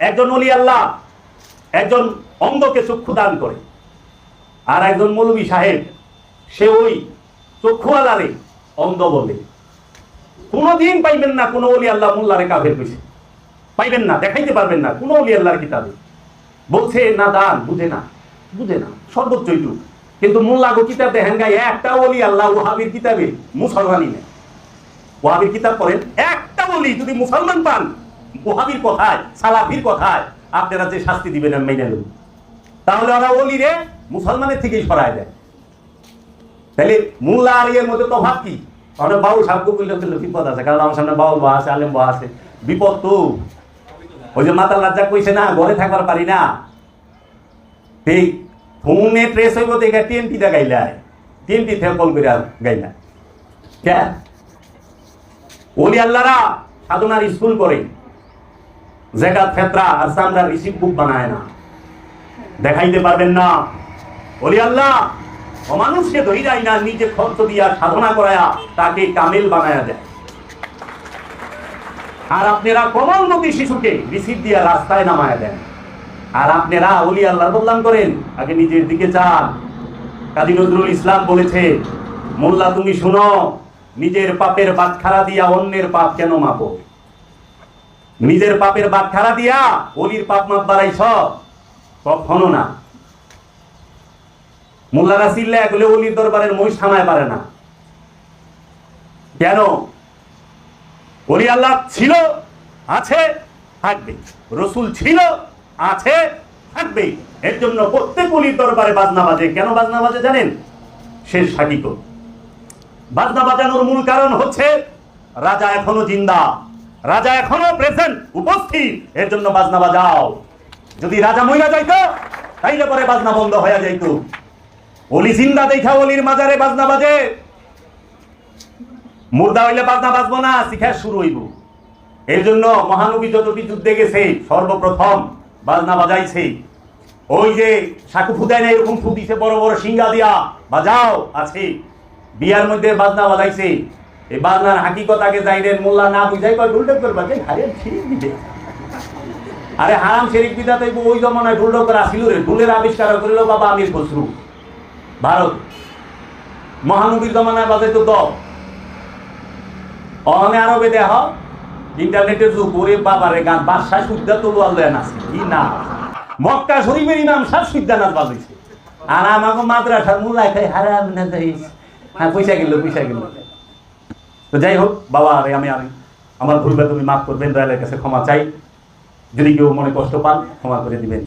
একজন অলি আল্লাহ, একজন অন্ধকে চক্ষু দান করে। আর একজন মৌলবী সাহেব, সে ওই চক্ষুওয়ালারে অন্ধ বলে। কোনোদিন পাইবেন না কোনো অলি আল্লাহ মোল্লারে কাফের কইছে পাইবেন না, দেখাইতে পারবেন না কোনো অলি আল্লাহর কিতাবে। বলছে, না দান, বুঝে না বুঝে না, সর্বোচ্চ এইটুক। কিন্তু মোল্লা গো কিতাব দেখেন গাই একটা অলি আল্লাহ ওহাবির কিতাবে মুসলমানই নেই। ওহাবির কিতাব পড়েন, একটা বলি যদি মুসলমান পান ওহাবির কথায়, সালাফির কথায় আপনারা যে শাস্তি দিবেন আমি মেনে নেব। তাহলে ওরা অলি রে, মুসলমানের থেকেই সরায় দেয়। তাহলে মোল্লা আর ইয়ের মধ্যে তফাৎ কি? অনেক বাবু সাবকু বললে কিন্তু বিপদ আছে, কারণ আমার সামনে বাউল বা আছে, আলেম বা আছে। বিপদ তো। ওই যে মাতাল রাজ্জা কইছে না, ঘরে থাকবার পারি না। এই ফোনে ট্রেস হইব দেখে টিএনটি দা টিএনটি থেকে কল করে গাইলা। কে? ওলি আল্লাহরা সাধনার স্কুল করে। জেকাত, ফেতরা আর সামরা রিসিভ বুক বানায় না। দেখাইতে পারবেন না। ওলি আল্লাহ অমানুষকে ধরি যায় না, নিজে খরচ দিয়া সাধনা করায়া তাকে কামেল বানায়া দেয়। আর আপনারা কমলমতি শিশুকে রিসিভ দিয়া রাস্তায় নামায়া দেন। আর আপনারা অলি আল্লাহ বদলাম করেন, আগে নিজের দিকে চান। কাজী নজরুল ইসলাম বলেছে, মোল্লা, তুমি শুনো, নিজের পাপের বাটখারা দিয়া অন্যের পাপ কেন মাপো? নিজের পাপের বাটখারা দিয়া অলির পাপ মাপ বাড়াই সব। কখনো না। মোল্লারা চিল্লা এগুলো অলির দরবারের মহিষ থামায় পারে না। কেন? অলি আল্লাহ ছিল, আছে, থাকবে। রসুল ছিল, আছে, থাকবে। এর জন্য প্রত্যেক অলির দরবারে বাজনা বাজে। কেন বাজনা বাজে জানেন? শেষ সাকিত বাজনা বাজানোর মূল কারণ হচ্ছে, রাজা এখনও জিন্দা। রাজা এখনও প্রেজেন্ট উপস্থিত। এর জন্য বাজনা বাজাও। যদি রাজা মহিলা যাইতো, তাইলে পরে বাজনা বন্ধ হয়ে যাইতো। অলি জিন্দা দেখা অলির মাজারে বাজনা বাজে। মুর্দা হইলে বাজনা বাজবো না, শিখা শুরু হইব। এর জন্য মহানবী যতটি যুদ্ধে গেছে, সর্বপ্রথম বাজনা বাজাইছে। ওই যে সাকু ফুদায় না, এরকম ফু দিছে বড় বড় সিঙ্গা দিয়া, বাজাও, আছে। বিয়ার মধ্যে বাজনা বাজাইছে। এই বাজনার হাকিকত আগে মোল্লা না বুঝাই কয় ঢুলডক করবা? কে? হারে ঠিক দিবে আরে, হারাম শেরিক বিদা তাই ওই জমানায় ঢুলডক করে আসিল রে। ঢুলের আবিষ্কার করিল বাবা আমির খসরু। ভারত। মহানবীর জমানায় বাজাইতো দল। অনে আরবে দেহ। ইন্টারনেটের যুগ। ওরে বাবারে গান বাদশাহ আল্লাহ নাচে। কি না? মক্কা শরীফের ইমাম সাহ সুদ্ধা নাচ বাজাইছে। আর আমাকে মাদ্রাসার মুলাই খাই হারাম না যাইস হ্যাঁ পয়সা গেল পয়সা গেল। তো যাই হোক বাবা আরে আমি আর আমার ভুলবে তুমি মাফ করবেন, দয়ালের কাছে ক্ষমা চাই। যদি কেউ মনে কষ্ট পান, ক্ষমা করে দিবেন।